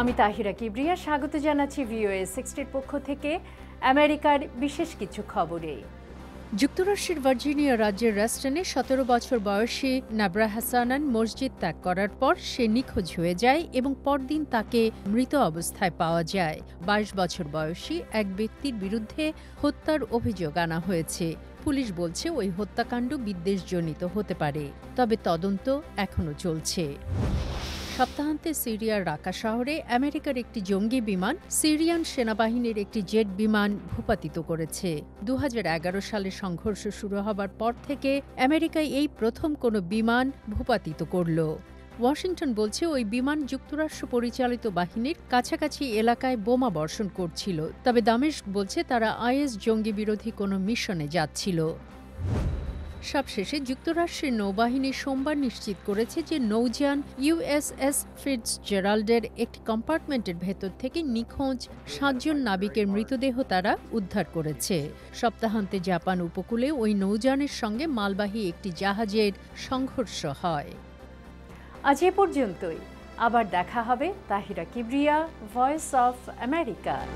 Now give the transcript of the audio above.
আমি তাহিরা কিবরিয়া, স্বাগত জানাচ্ছি ভিওএ সিক্সটির পক্ষ থেকে। আমেরিকার বিশেষ কিছু খবরে। যুক্তরাষ্ট্রের ভার্জিনিয়া রাজ্যের রেস্টনে সতেরো বছর বয়সী নাবরা হাসানান মসজিদ ত্যাগ করার পর সে নিখোঁজ হয়ে যায় এবং পরদিন তাকে মৃত অবস্থায় পাওয়া যায়। বাইশ বছর বয়সী এক ব্যক্তির বিরুদ্ধে হত্যার অভিযোগ আনা হয়েছে। পুলিশ বলছে ওই হত্যাকাণ্ড বিদ্বেষজনিত হতে পারে, তবে তদন্ত এখনও চলছে। সপ্তাহান্তে সিরিয়ার রাকা শহরে আমেরিকার একটি জঙ্গি বিমান, সিরিয়ান সেনাবাহিনীর একটি জেট বিমান ভূপাতিত করেছে। দু হাজার এগারো সালে সংঘর্ষ শুরু হবার পর থেকে আমেরিকায় এই প্রথম কোনো বিমান ভূপাতিত করল। ওয়াশিংটন বলছে, ওই বিমান যুক্তরাষ্ট্র পরিচালিত বাহিনীর কাছাকাছি এলাকায় বোমা বর্ষণ করছিল। তবে দামেশ বলছে, তারা আইএস জঙ্গি বিরোধী কোনো মিশনে যাচ্ছিল। সবশেষে যুক্তরাষ্ট্রের নৌবাহিনী সোমবার নিশ্চিত করেছে যে নৌযান ইউএসএস ফিটস জেরাল্ডের একটি কম্পার্টমেন্টের ভেতর থেকে নিখোঁজ সাতজন নাবিকের মৃতদেহ তারা উদ্ধার করেছে। সপ্তাহান্তে জাপান উপকূলে ওই নৌযানের সঙ্গে মালবাহী একটি জাহাজের সংঘর্ষ হয়। আজ এ পর্যন্তই। আবার দেখা হবে Tahira Kibria voice of America